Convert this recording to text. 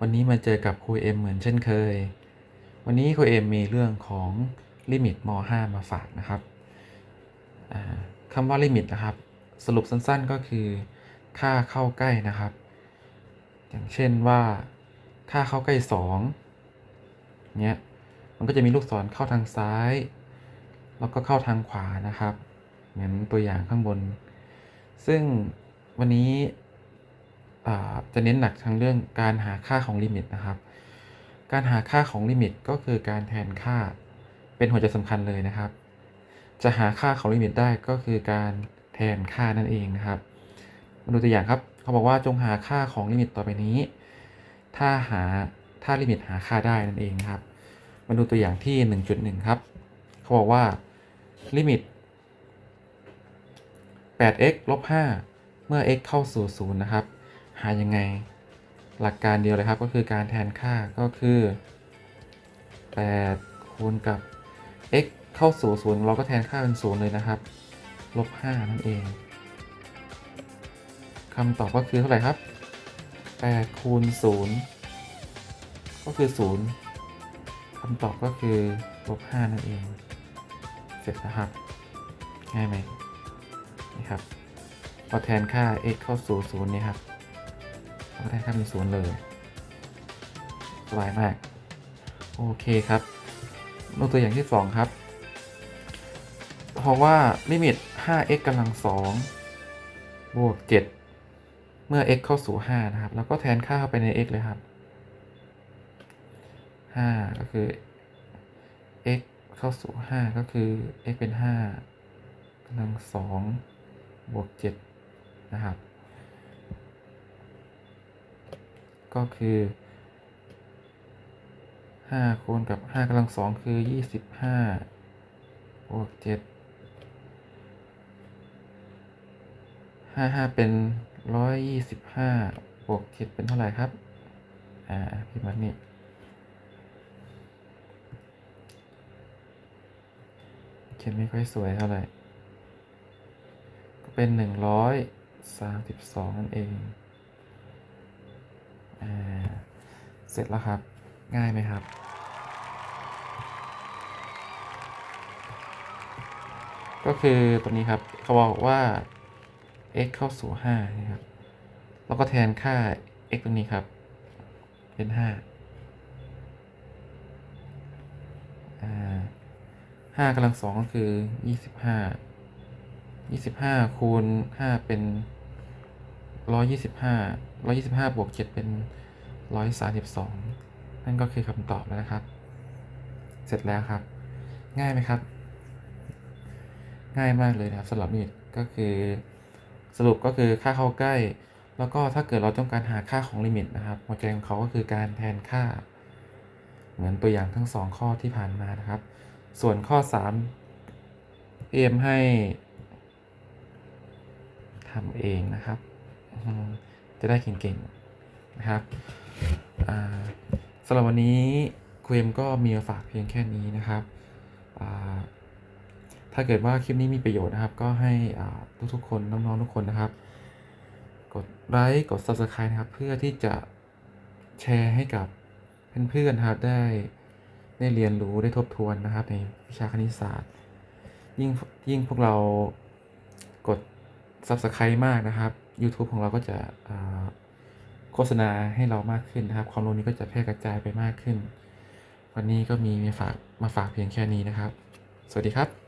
วันนี้มาเจอกับครูเอ็มเหมือนเช่นเคย วันนี้ครูเอ็มมีเรื่องของลิมิตม .5 มาฝากนะครับคำว่าลิมิตนะครับ สรุปสั้นๆก็คือค่าเข้าใกล้นะครับ อย่างเช่นว่าค่าเข้าใกล้2เนี้ยมันก็จะมีลูกศรเข้าทางซ้าย แล้วก็เข้าทางขวานะครับ เหมือนตัวอย่างข้างบน ซึ่งวันนี้ จะเน้นหนักทางเรื่องการหาค่าของลิมิตนะครับ การหาค่าของลิมิตก็คือการแทนค่าเป็นหัวใจสำคัญเลยนะครับ จะหาค่าของลิมิตได้ก็คือการแทนค่านั่นเองนะครับ มาดูตัวอย่างครับ เขาบอกว่าจงหาค่าของลิมิตต่อไปนี้ ถ้าหาถ้าลิมิตหาค่าได้นั่นเองครับ มาดูตัวอย่างที่ 1.1 ครับ เขาบอกว่าลิมิต 8x ลบ5เมื่อ x เข้าสู่ 0 นะครับ หายังไง หลักการเดียวเลยครับก็คือการแทนค่าก็คือ8คูณกับ x เข้าสู่0เราก็แทนค่าเป็น0เลยนะครับลบ5นั่นเองคำตอบก็คือเท่าไหร่ครับ8คูณ0ก็คือ 0คำตอบก็คือลบ5นั่นเอง เสร็จนะครับ ง่ายไหมนี่ครับพอแทนค่า x เข้าสู่0นี่ครับ ก็แทนค่าเป็น0เลย สบายมาก โอเคครับดูตัวอย่างที่ 2 ครับ เพราะว่าลิมิต 5x กำลัง 2 บวก 7 เมื่อ x เข้าสู่ 5 นะครับ แล้วก็แทนค่าเข้าไปใน x เลยครับ 5 ก็คือ x เข้าสู่ 5 ก็คือ x เป็น 5กำลัง 2 บวก 7 นะครับ ก็คือ5คูณกับ5กำลัง2คือ25บวก7 5 5เป็น125บวก7เป็นเท่าไหร่ครับ อ่าพี่มัดนี่เขียนไม่ค่อยสวยเท่าไหร่ ก็เป็น132นั่นเอง เสร็จแล้วครับ ง่ายไหมครับ ก็คือตัวนี้ครับเขาบอกว่า x เข้าสู่5นะครับ แล้วก็แทนค่า x ตัวนี้ครับ เป็น5อ่าห้ากำลังสองก็คือยี่สิบห้ายี่สิบห้าคูณห้าเป็น ร้อยยี่สิบห้าร้อยยี่สิบห้าบวกเจ็ดเป็นร้อยสามสิบสองนั่นก็คือคำตอบแล้วนะครับ เสร็จแล้วครับ ง่ายไหมครับ ง่ายมากเลยนะครับสำหรับมิดก็คือสรุปก็คือค่าเข้าใกล้ แล้วก็ถ้าเกิดเราต้องการหาค่าของลิมิตนะครับหัวใจของเขาก็คือการแทนค่า เหมือนตัวอย่างทั้งสองข้อที่ผ่านมานะครับ ส่วนข้อ3เอมให้ทำเองนะครับ จะได้เก่งๆนะครับสำหรับวันนี้ครูเอมก็มีมาฝากเพียงแค่นี้นะครับ ถ้าเกิดว่าคลิปนี้มีประโยชน์นะครับ ก็ให้ทุกๆคนน้องๆทุกคนนะครับ กดไลค์กด Subscribe นะครับ เพื่อที่จะแชร์ให้กับเพื่อนๆนะครับได้ได้เรียนรู้ได้ทบทวนนะครับ ในวิชาคณิตศาสตร์ ยิ่งยิ่งพวกเรากด Subscribe มากนะครับ YouTube ของเราก็จะโฆษณาให้เรามากขึ้นนะครับ ความรู้นี้ก็จะแพร่กระจายไปมากขึ้น วันนี้ก็มีมาฝากมาฝากเพียงแค่นี้นะครับ สวัสดีครับ